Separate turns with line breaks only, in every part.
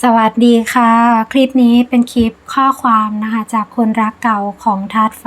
สวัสดีค่ะ คลิปนี้เป็นคลิปข้อความนะคะจากคนรักเก่าของธาตุไฟ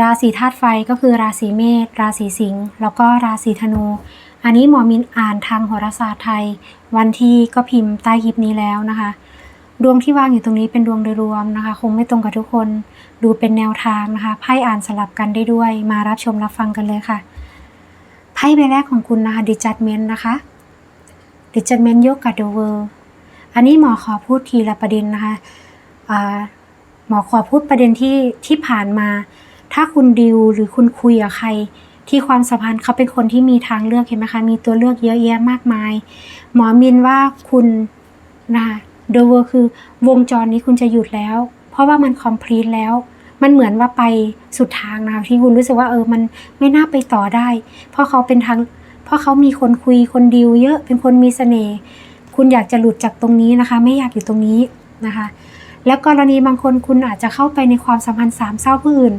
ราศีธาตุไฟก็คือราศีเมษราศีสิงห์แล้วก็ราศีธนู อันนี้หมอมินอ่านทางโหราศาสตร์ไทย วันที่ก็พิมพ์ใต้คลิปนี้แล้วนะคะ ดวงที่วางอยู่ตรงนี้เป็นดวงโดยรวมนะคะ คงไม่ตรงกับทุกคนดูเป็นแนวทางนะคะไพ่อ่านสลับกันได้ด้วย มารับชมรับฟังกันเลยค่ะไพ่ใบแรกของคุณนะคะ The Judgment นะคะ The Judgment ยกกับ The World อั อันนี้หมอขอพูดทีละประเด็นนะคะหมอขอพูดประเด็นที่ที่ผ่านมา ถ้าคุณดิวหรือคุณคุยกับใคร ที่ความสัมพันธ์เขาเป็นคนที่มีทางเลือกเห็นไหมคะ มีตัวเลือกเยอะแยะมากมาย หมอมินว่าคุณนะคะโดยคือวงจรนี้คุณจะหยุดแล้ว เพราะว่ามันคอมพลีทแล้ว มันเหมือนว่าไปสุดทางนะคะที่คุณรู้สึกว่าเออมันไม่น่าไปต่อได้ เพราะเขาเป็นทางเพราะเขามีคนคุยคนดิวเยอะเป็นคนมีเสน่ห์ คุณอยากจะหลุดจากตรงนี้นะคะ ไม่อยากอยู่ตรงนี้นะคะ แล้วกรณีบางคนคุณอาจจะเข้าไปในความสัมพันธ์สามเศร้าผู้อื่น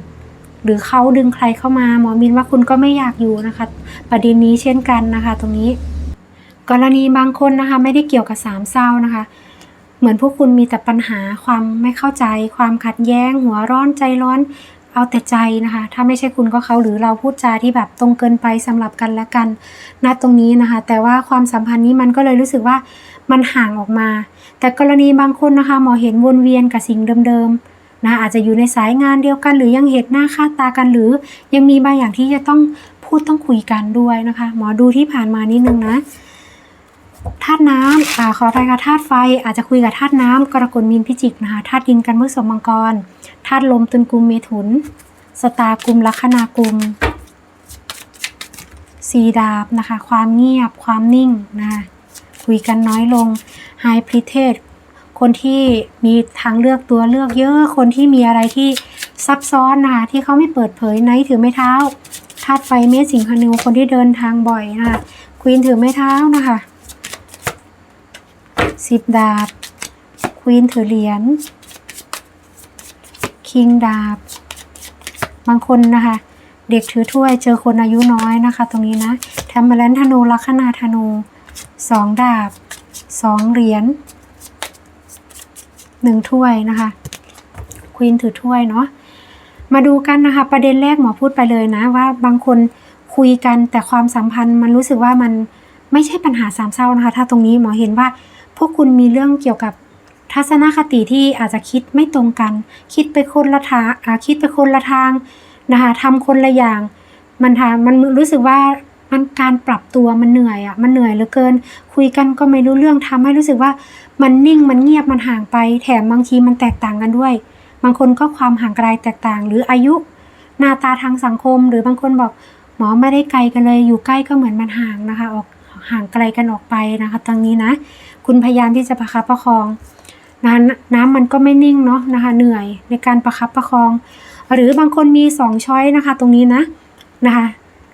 หรือเขาดึงใครเข้ามาหมอมินว่าคุณก็ไม่อยากอยู่นะคะ ประเด็นนี้เช่นกันนะคะ ตรงนี้ กรณีบางคนนะคะไม่ได้เกี่ยวกับสามเศร้านะคะ เหมือนพวกคุณมีแต่ปัญหาความไม่เข้าใจ ความขัดแย้ง หัวร้อนใจร้อน เอาแต่ใจนะคะ ถ้าไม่ใช่คุณก็เขาหรือเราพูดจาที่แบบตรงเกินไปสำหรับกันและกันณตรงนี้นะคะ แต่ว่าความสัมพันธ์นี้มันก็เลยรู้สึกว่ามันห่างออกมา แต่กรณีบางคนนะคะหมอเห็นวนเวียนกับสิ่งเดิมๆนะอาจจะอยู่ในสายงานเดียวกัน หรือยังเห็นหน้าค่าตากันหรือ ยังมีบางอย่างที่จะต้องพูดต้องคุยกันด้วยนะคะ หมอดูที่ผ่านมานิดนึงนะ ธาตุน้ำอขออภัยค่ะธาตุไฟ อาจจะคุยกับธาตุน้ำกรกฎมีนพิจิกนะคะธาตุดินกันเมื่อสมมังกรธาตุลมตุลกุมเมถุน สตากุมลัคนากุมสีดาบนะคะ ความเงียบความนิ่งนะคะคุยกันน้อยลงไฮพริเทสคนที่มีทางเลือกตัวเลือกเยอะ คนที่มีอะไรที่ซับซ้อนนะคะที่เขาไม่เปิดเผยไนถือไม้เท้าธาตุไฟเมษสิงคนูคนที่เดินทางบ่อยนะคะควีนถือไม้เท้านะคะ สิบดาบควีนถือเหรียญคิงดาบ บางคนนะคะ เด็กถือถ้วยเจอคนอายุน้อยนะคะ ตรงนี้นะแทมเบลนธนูลัคนาธนูสองดาบสองเหรียญหนึ่งถ้วยนะคะควีนถือถ้วยเนาะมาดูกันนะคะ ประเด็นแรกหมอพูดไปเลยนะว่าบางคนคุยกันแต่ความสัมพันธ์มันรู้สึกว่ามันไม่ใช่ปัญหาสามเศร้านะคะ ถ้าตรงนี้หมอเห็นว่า พวกคุณมีเรื่องเกี่ยวกับทัศนคติที่อาจจะคิดไม่ตรงกัน คิดไปคนละทางอ่าคิดไปคนละทางนะคะทำคนละอย่าง มันทามันรู้สึกว่ามันการปรับตัวมันเหนื่อยอะ่ะมันเหนื่อยเหลือเกิน คุยกันก็ไม่รู้เรื่องทำให้รู้สึกว่ามันนิ่งมันเงียบมันห่างไป แถมบางทีมันแตกต่างกันด้วย บางคนก็ความห่างไกลแตกต่าง หรืออายุหน้าตาทางสังคม หรือบางคนบอกหมอไม่ได้ไกลกันเลย อยู่ใกล้ก็เหมือนมันห่างนะคะ ออกห่างไกลกันออกไปนะคะตรงนี้นะ คุณพยายามที่จะประคับประคองน้ำน้ำมันก็ไม่นิ่งเนาะนะคะ เหนื่อยในการประคับประคอง หรือบางคนมีสองช้อยนะคะ ตรงนี้นะนะคะ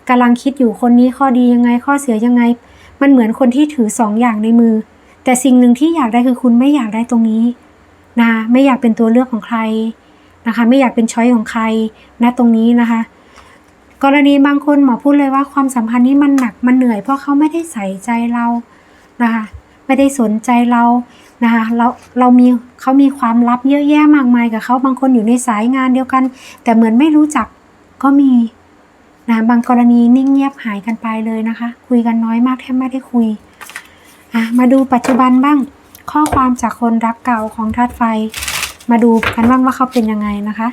กำลังคิดอยู่คนนี้ข้อดียังไงข้อเสียยังไง มันเหมือนคนที่ถือสองอย่างในมือ แต่สิ่งหนึ่งที่อยากได้คือคุณไม่อยากได้ตรงนี้นะไม่อยากเป็นตัวเลือกของใครนะคะ ไม่อยากเป็นช้อยของใครนะตรงนี้นะคะ กรณีบางคนหมอพูดเลยว่าความสัมพันธ์นี้มันหนักมันเหนื่อยเพราะเขาไม่ได้ใส่ใจเรานะคะ ไม่ได้สนใจเรานะคะเราเรามีเขามีความลับเยอะแยะมากมายกับเขาบางคนอยู่ในสายงานเดียวกัน แต่เหมือนไม่รู้จักก็มีนะบางกรณีนิ่งเงียบหายกันไปเลยนะคะ คุยกันน้อยมากแทบไม่ได้คุยอะมาดูปัจจุบันบ้างข้อความจากคนรักเก่าของธาตุไฟ มาดูกันบ้างว่าเขาเป็นยังไงนะคะ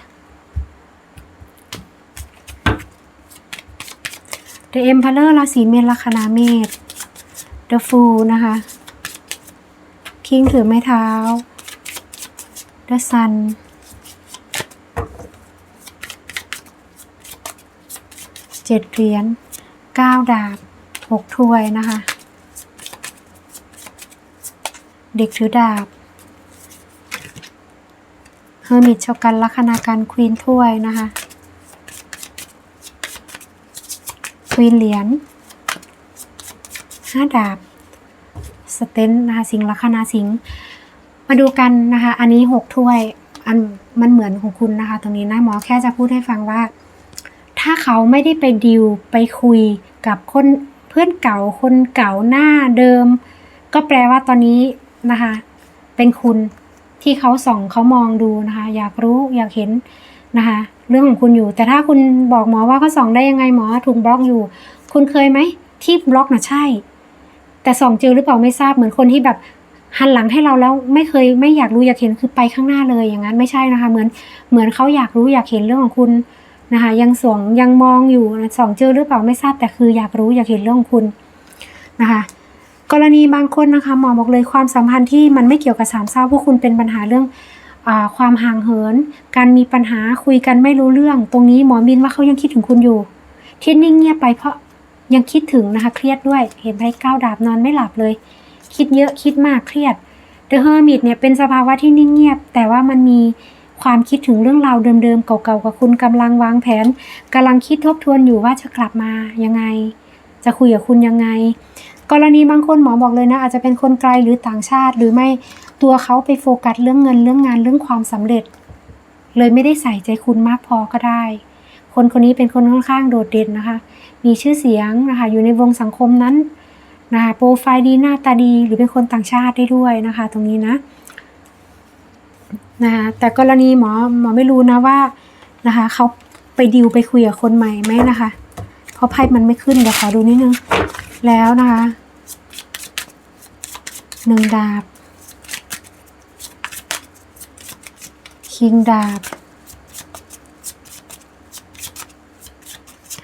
The Emperor ราศีเมษลัคนาเมษ The Fool นะคะ King ถือไม้เท้า The Sun เจ็ดเหรียญเก้าดาบหกถ้วยนะคะ เด็กถือดาบเฮอร์มิตชกันลัคนาการควีนถ้วยนะคะควีนเหรียญห้าดาบ สเตนนะคะสิงลัคนาสิงมาดูกันนะคะ อันนี้หกถ้วย อันมันเหมือนของคุณนะคะ ตรงนี้นะหมอแค่จะพูดให้ฟังว่า ถ้าเขาไม่ได้ไปดิวไปคุยกับคนเพื่อนเก่าคนเก่าหน้าเดิม ก็แปลว่าตอนนี้นะคะ เป็นคุณที่เขาส่องเขามองดูนะคะ อยากรู้อยากเห็นนะคะ เรื่องของคุณอยู่ แต่ถ้าคุณบอกหมอว่าเขาส่องได้ยังไงหมอถูกบล็อกอยู่ คุณเคยไหมที่บล็อกน่ะใช่ แต่ส่องเจอหรือเปล่าไม่ทราบเหมือนคนที่แบบหันหลังให้เราแล้วไม่เคยไม่อยากรู้อยากเห็นคือไปข้างหน้าเลยอย่างนั้นไม่ใช่นะคะ เหมือนเหมือนเขาอยากรู้อยากเห็นเรื่องของคุณนะคะ ยังส่องยังมองอยู่ส่องเจอหรือเปล่าไม่ทราบแต่คืออยากรู้อยากเห็นเรื่องของคุณนะคะกรณีบางคนนะคะหมอบอกเลยความสัมพันธ์ที่มันไม่เกี่ยวกับสามเศร้าพวกคุณเป็นปัญหาเรื่องอความห่างเหิน การมีปัญหาคุยกันไม่รู้เรื่อง ตรงนี้หมอมินว่าเขายังคิดถึงคุณอยู่ที่นิ่งเงียบไปเพราะ ยังคิดถึงนะคะเครียดด้วยเห็นไพ่ก้าวดาบนอนไม่หลับเลย คิดเยอะคิดมากเครียด The Hermit เนี่ยเป็นสภาวะที่นิ่งเงียบ แต่ว่ามันมีความคิดถึงเรื่องราวเดิมๆเก่าๆกับคุณกำลังวางแผนกำลังคิดทบทวนอยู่ว่าจะกลับมายังไง จะคุยกับคุณยังไง กรณีบางคนหมอบอกเลยนะ อาจจะเป็นคนไกลหรือต่างชาติ หรือไม่ตัวเขาไปโฟกัสเรื่องเงินเรื่องงานเรื่องความสำเร็จ เลยไม่ได้ใส่ใจคุณมากพอก็ได้ คนคนนี้เป็นคนค่อนข้างโดดเด่นนะคะ มีชื่อเสียงนะคะอยู่ในวงสังคมนั้นนะคะโปรไฟล์ดีหน้าตาดีหรือเป็นคนต่างชาติได้ด้วยนะคะ ตรงนี้นะนะคะแต่กรณีหมอหมอไม่รู้นะว่านะคะเขาไปดิวไปคุยกับคนใหม่ไหมนะคะเพราะไพ่มันไม่ขึ้นเดี๋ยวขอดูนิดนึงแล้วนะคะหนึ่งดาบคิงดาบ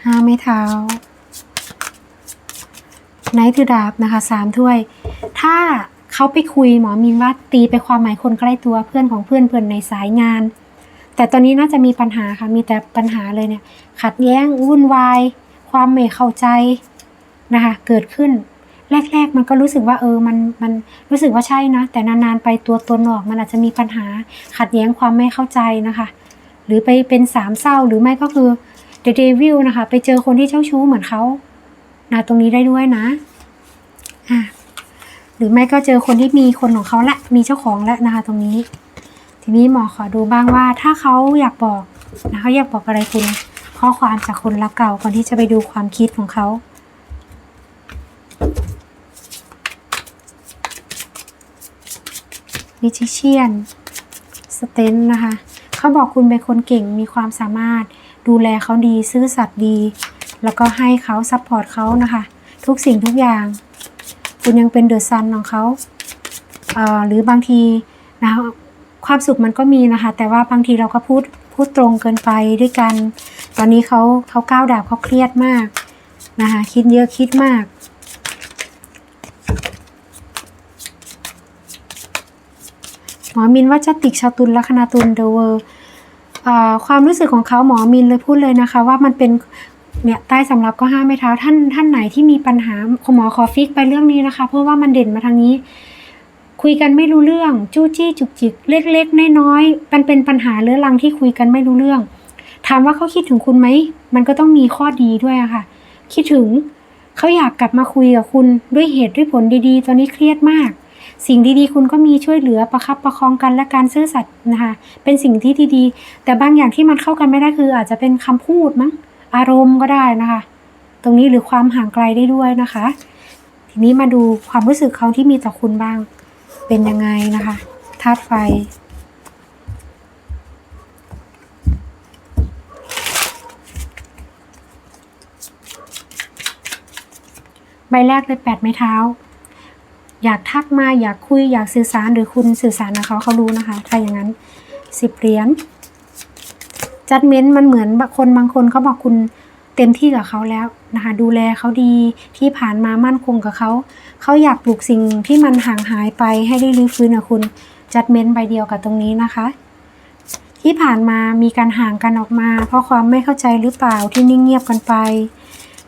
ห้าไม้เท้าไนท์ถือดาบนะคะสามถ้วย ถ้าเขาไปคุยหมอมินว่าตีไปความหมายคนใกล้ตัวเพื่อนของเพื่อนเพื่อนในสายงาน แต่ตอนนี้น่าจะมีปัญหาค่ะมีแต่ปัญหาเลยเนี่ย ขัดแย้งวุ่นวาย ความไม่เข้าใจนะคะ เกิดขึ้น แรก ๆ มันก็รู้สึกว่าเออมันมันรู้สึกว่าใช่นะ แต่นานๆไปตัวตนออกมันอาจจะมีปัญหา ขัดแย้งความไม่เข้าใจนะคะ หรือไปเป็นสามเศร้าหรือไม่ก็คือ The Devil นะคะ ไปเจอคนที่เจ้าชู้เหมือนเขานะตรงนี้ได้ด้วยนะอะหรือไม่ก็เจอคนที่มีคนของเขาและมีเจ้าของแล้วนะคะ ตรงนี้ ทีนี้หมอขอดูบ้างว่า ถ้าเขาอยากบอกนะเขาอยากบอกอะไรคุณข้อความจากคนรักเก่าก่อนที่จะไปดูความคิดของเขามิจิเชียนสเตนนะคะ เขาบอกคุณเป็นคนเก่งมีความสามารถ ดูแลเขาดีซื่อสัตย์ดี แล้วก็ให้เขาซัพพอร์ตเขานะคะ ทุกสิ่งทุกอย่าง คุณยังเป็นเดอะซันของเขาเอ่อหรือบางทีนะความสุขมันก็มีนะคะ แต่ว่าบางทีเราก็พูดพูดตรงเกินไปด้วยกัน ตอนนี้เขาเขาก้าวดาบเขาเครียดมากนะคะคิดเยอะคิดมากหมอมินว่าจะติกชาวตุลลัคนาตุลเดอะเวอร์ ความรู้สึกของเขาหมอมินเลยพูดเลยนะคะ ว่ามันเป็นเนี่ยใต้สำรับก็ห้าไม่เท้าท่านท่านไหนที่มีปัญหาหมอขอฟิกไปเรื่องนี้นะคะ เพราะว่ามันเด่นมาทางนี้ คุยกันไม่รู้เรื่อง จู้จี้จุกจิก เล็กๆน้อยๆมันเป็นปัญหาเรื้อรังที่คุยกันไม่รู้เรื่อง ถามว่าเขาคิดถึงคุณไหมมันก็ต้องมีข้อดีด้วยอะค่ะ คิดถึงเขาอยากกลับมาคุยกับคุณด้วยเหตุด้วยผลดีๆ ตอนนี้เครียดมาก สิ่งดีๆ คุณก็มีช่วยเหลือประคับประคองกันและการซื่อสัตย์นะคะเป็นสิ่งที่ดีๆ แต่บางอย่างที่มันเข้ากันไม่ได้คืออาจจะเป็นคำพูดมั้งอารมณ์ก็ได้นะคะ ตรงนี้หรือความห่างไกลได้ด้วยนะคะ ทีนี้มาดูความรู้สึกเขาที่มีต่อคุณบ้าง เป็นยังไงนะคะธาตุไฟใบแรกเลยแปดไม้เท้า อยากทักมาอยากคุยอยากสื่อสารหรือคุณสื่อสารกับเขาเขารู้นะคะถ้าอย่างนั้นสิบเหรียญจัดเม้นต์มันเหมือนบางคนบางคนเขาบอกคุณเต็มที่กับเขาแล้วนะคะ ดูแลเขาดีที่ผ่านมามั่นคงกับเขา เขาอยากปลูกสิ่งที่มันห่างหายไปให้ได้รื้อฟื้นกับคุณจัดเม้นต์ใบเดียวกับตรงนี้นะคะ ที่ผ่านมามีการห่างกันออกมา เพราะความไม่เข้าใจหรือเปล่าที่นิ่งเงียบกันไป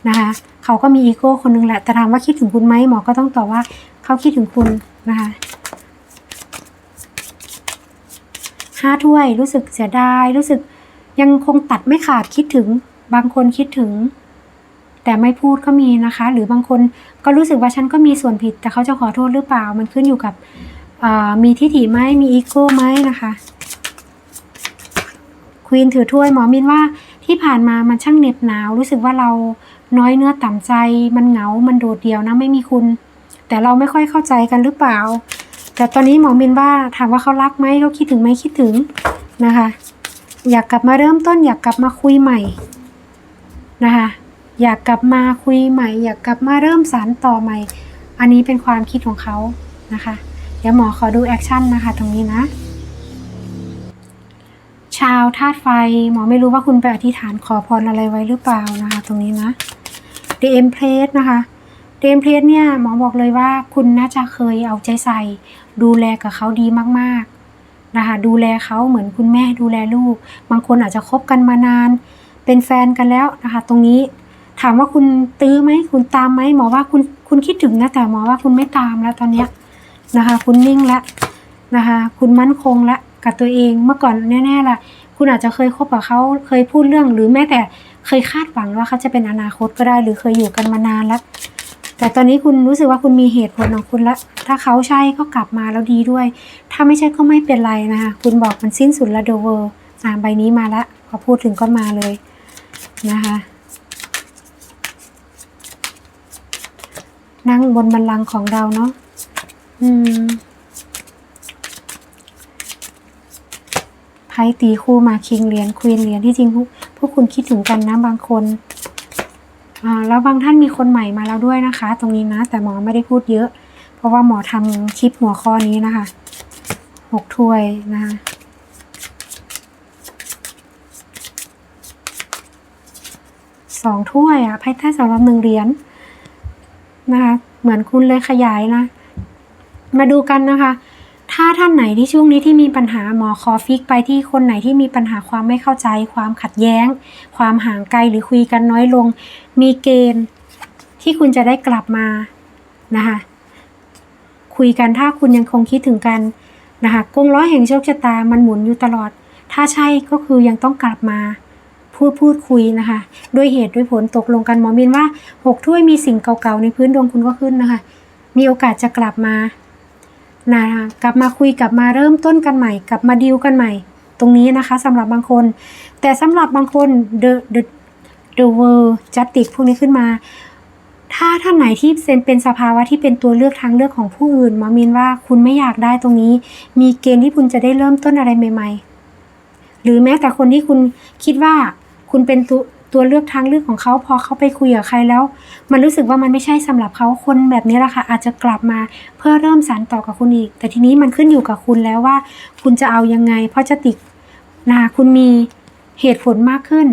นะคะ เขาก็มีอีโก้คนนึงแหละแต่ถามว่าคิดถึงคุณไหมหมอก็ต้องตอบว่า เขาคิดถึงคุณนะคะห้าถ้วยรู้สึกเสียดาย รู้สึกยังคงตัดไม่ขาดคิดถึง บางคนคิดถึง แต่ไม่พูดก็มีนะคะ หรือบางคนก็รู้สึกว่าฉันก็มีส่วนผิด แต่เขาจะขอโทษหรือเปล่า มันขึ้นอยู่กับมีทิฐิไหมมีอีโก้ไหมนะคะควีนถือถ้วยหมอมินว่าที่ผ่านมามันช่างเหน็บหนาว รู้สึกว่าเราน้อยเนื้อต่ำใจ มันเหงา มันโดดเดี่ยวนะไม่มีคุณ แต่เราไม่ค่อยเข้าใจกันหรือเปล่า แต่ตอนนี้หมอมินว่าถามว่าเขารักไหมเขาคิดถึงไหมคิดถึงนะคะ อยากกลับมาเริ่มต้น อยากกลับมาคุยใหม่นะคะอยากกลับมาคุยใหม่ อยากกลับมาเริ่มสารต่อใหม่ อันนี้เป็นความคิดของเขานะคะ เดี๋ยวหมอขอดูแอคชั่นนะคะตรงนี้นะ ชาวธาตุไฟหมอไม่รู้ว่าคุณไปอธิษฐานขอพรอะไรไว้หรือเปล่านะคะ ตรงนี้นะ d m p l a t e นะคะ d m p l a t e เนี่ยหมอบอกเลยว่าคุณน่าจะเคยเอาใจใส่ ดูแลกับเขาดีมากๆนะคะดูแลเขาเหมือนคุณแม่ดูแลลูก บางคนอาจจะคบกันมานาน เป็นแฟนกันแล้วนะคะ ตรงนี้ถามว่าคุณตื้อไหมคุณตามไหมหมอว่าคุณคุณคิดถึงนะแต่หมอว่าคุณไม่ตามแล้วตอนเนี้ยนะคะ คุณนิ่งแล้วนะคะ คุณมั่นคงแล้วกับตัวเองเมื่อก่อนแน่ๆล่ะ คุณอาจจะเคยคบกับเขาเคยพูดเรื่องหรือแม้แต่เคยคาดหวังว่าเขาจะเป็นอนาคตก็ได้ หรือเคยอยู่กันมานานแล้ว แต่ตอนนี้คุณรู้สึกว่าคุณมีเหตุผลของคุณละถ้าเขาใช่ก็กลับมาแล้วดีด้วย ถ้าไม่ใช่ก็ไม่เป็นไรนะคะคุณบอกมันสิ้นสุดละเดเวอร์อ่าใบนี้มาละพอพูดถึงก็มาเลยนะคะนั่งบนบัลลังของเราเนาะอืมไพ่ตีคู่มาคิงเหรียญควีนเหรียญที่จริงพวกพวกคุณคิดถึงกันนะบางคน แล้วบางท่านมีคนใหม่มาแล้วด้วยนะคะ ตรงนี้นะ แต่หมอไม่ได้พูดเยอะ เพราะว่าหมอทำคลิปหัวข้อนี้นะคะหกถ้วยนะคะสองถ้วยอะไพ่ใต้สำหรับหนึ่งเหรียญนะคะ เหมือนคุณเลยขยายนะ มาดูกันนะคะ ถ้าท่านไหนที่ช่วงนี้ที่มีปัญหาหมอขอฟิกไปที่คนไหนที่มีปัญหาความไม่เข้าใจ ความขัดแย้ง ความห่างไกลหรือคุยกันน้อยลง มีเกณฑ์ที่คุณจะได้กลับมานะคะคุยกันถ้าคุณยังคงคิดถึงกันนะคะกงล้อแห่งโชคชะตามันหมุนอยู่ตลอด ถ้าใช่ก็คือยังต้องกลับมาพูดพูดคุยนะคะด้วยเหตุด้วยผลตกลงกันหมอมินว่าหกถ้วยมีสิ่งเก่าๆในพื้นดวงคุณก็ขึ้นนะคะ มีโอกาสจะกลับมา นะคะกลับมาคุยกลับมาเริ่มต้นกันใหม่กลับมาดีลกันใหม่ ตรงนี้นะคะสำหรับบางคน แต่สำหรับบางคน the the the world justice พวกนี้ขึ้นมา ถ้าท่านไหนที่เซนเป็นสภาวะที่เป็นตัวเลือกทางเลือกของผู้อื่นมอมินว่าคุณไม่อยากได้ตรงนี้ มีเกณฑ์ที่คุณจะได้เริ่มต้นอะไรใหม่ ๆ หรือแม้แต่คนที่คุณคิดว่าคุณเป็น ตัวเลือกทางเลือกของเขาพอเขาไปคุยกับใครแล้ว มันรู้สึกว่ามันไม่ใช่สำหรับเขาคนแบบนี้แหละค่ะอาจจะกลับมาเพื่อเริ่มสานต่อกับคุณอีก แต่ทีนี้มันขึ้นอยู่กับคุณแล้วว่า คุณจะเอายังไง เพราะจะติดนะคุณมีเหตุผลมากขึ้น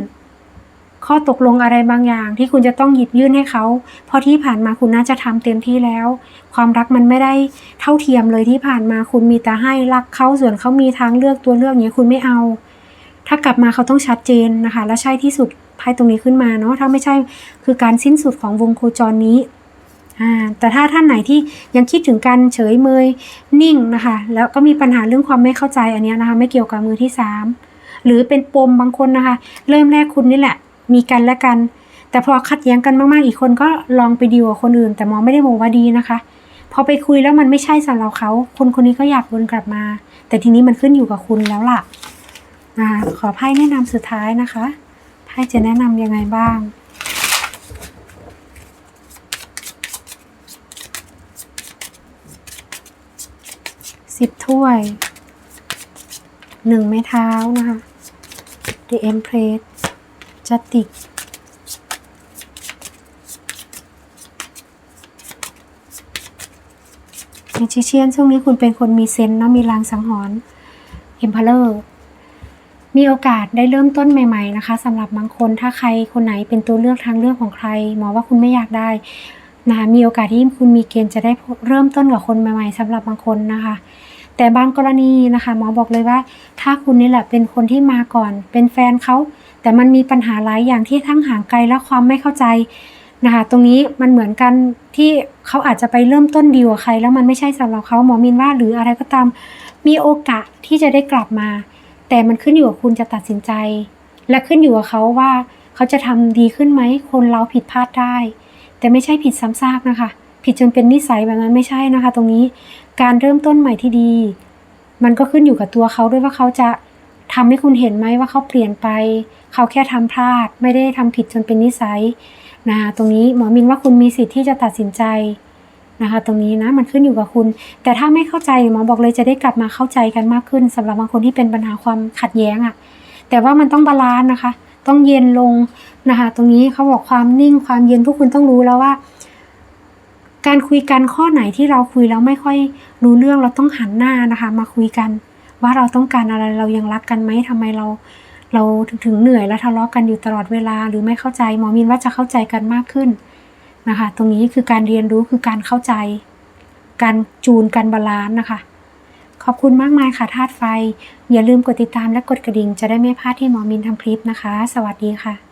ข้อตกลงอะไรบางอย่าง ที่คุณจะต้องหยิบยื่นให้เขา เพราะที่ผ่านมาคุณน่าจะทำเต็มที่แล้ว ความรักมันไม่ได้เท่าเทียมเลยที่ผ่านมาคุณมีแต่ให้รักเขาส่วนเขามีทางเลือกตัวเลือกอย่างนี้คุณไม่เอา ถ้ากลับมาเขาต้องชัดเจนนะคะ และใช่ที่สุด ไพ่ตรงนี้ขึ้นมาเนาะถ้าไม่ใช่คือการสิ้นสุดของวงโคจรนี้อ่าแต่ถ้าท่านไหนที่ยังคิดถึงการเฉยเมยนิ่งนะคะ แล้วก็มีปัญหาเรื่องความไม่เข้าใจอันนี้นะคะไม่เกี่ยวกับมือที่สามหรือเป็นปมบางคนนะคะ เริ่มแรกคุณนี่แหละ มีกันและกัน แต่พอขัดแย้งกันมากๆอีกคนก็ลองไปดีลกับคนอื่น แต่มองไม่ได้บอกว่าดีนะคะพอไปคุยแล้วมันไม่ใช่สำหรับเขาคนคนนี้ก็อยากวนกลับมา แต่ทีนี้มันขึ้นอยู่กับคุณแล้วล่ะอ่าขอไพ่แนะนำสุดท้ายนะคะ ไพ่จะแนะนำยังไงบ้าง สิบถ้วย หนึ่งไม้เท้านะคะ The Empress จัติก m มจิเชียนช่วงนี้คุณเป็นคนมีเซนส์เนาะมีลางสังหรณ์ Emperor มี มีโอกาสได้เริ่มต้นใหม่ ๆ นะคะสำหรับบางคนถ้าใครคนไหนเป็นตัวเลือกทางเลือกของใครหมอว่าคุณไม่อยากได้นะคะมีโอกาสที่คุณมีเกณฑ์จะได้เริ่มต้นกับคนใหม่ ๆสำหรับบางคนนะคะ แต่บางกรณีนะคะหมอบอกเลยว่า ถ้าคุณนี่แหละเป็นคนที่มาก่อน เป็นแฟนเขาแต่มันมีปัญหาหลายอย่างที่ทั้งห่างไกลและความไม่เข้าใจนะคะตรงนี้มันเหมือนกันที่เขาอาจจะไปเริ่มต้นดีลกับใคร แล้วมันไม่ใช่สำหรับเขาหมอมินว่าหรืออะไรก็ตาม มีโอกาสที่จะได้กลับมา แต่มันขึ้นอยู่กับคุณจะตัดสินใจ และขึ้นอยู่กับเขาว่าเขาจะทำดีขึ้นไหม คนเราผิดพลาดได้ แต่ไม่ใช่ผิดซ้ำซากนะคะ ผิดจนเป็นนิสัยแบบนั้นไม่ใช่นะคะ ตรงนี้การเริ่มต้นใหม่ที่ดี มันก็ขึ้นอยู่กับตัวเขาด้วยว่าเขาจะทำให้คุณเห็นไหมว่าเขาเปลี่ยนไป เขาแค่ทำพลาด ไม่ได้ทำผิดจนเป็นนิสัยนะคะตรงนี้หมอมินว่าคุณมีสิทธิ์ที่จะตัดสินใจ นะคะ ตรงนี้นะมันขึ้นอยู่กับคุณ แต่ถ้าไม่เข้าใจหมอบอกเลยจะได้กลับมาเข้าใจกันมากขึ้นสำหรับบางคนที่เป็นปัญหาความขัดแย้งอะ่ะ แต่ว่ามันต้องบาลานซ์นะคะ ต้องเย็นลงนะคะ ตรงนี้เขาบอกความนิ่งความเย็นพวกคุณต้องรู้แล้วว่า การคุยกันข้อไหนที่เราคุยแล้วไม่ค่อยรู้เรื่องเราต้องหันหน้านะคะ มาคุยกัน ว่าเราต้องการอะไรเรายังรักกันไหมทำไมเราเราถึงเหนื่อยและทะเลาะกันอยู่ตลอดเวลาหรือไม่เข้าใจหมอมินว่าจะเข้าใจกันมากขึ้น นะคะ ตรงนี้คือการเรียนรู้คือการเข้าใจ การจูนการบาลานซ์นะคะ ขอบคุณมากมายค่ะธาตุไฟ อย่าลืมกดติดตามและกดกระดิ่ง จะได้ไม่พลาดที่หมอมินทำคลิปนะคะ สวัสดีค่ะ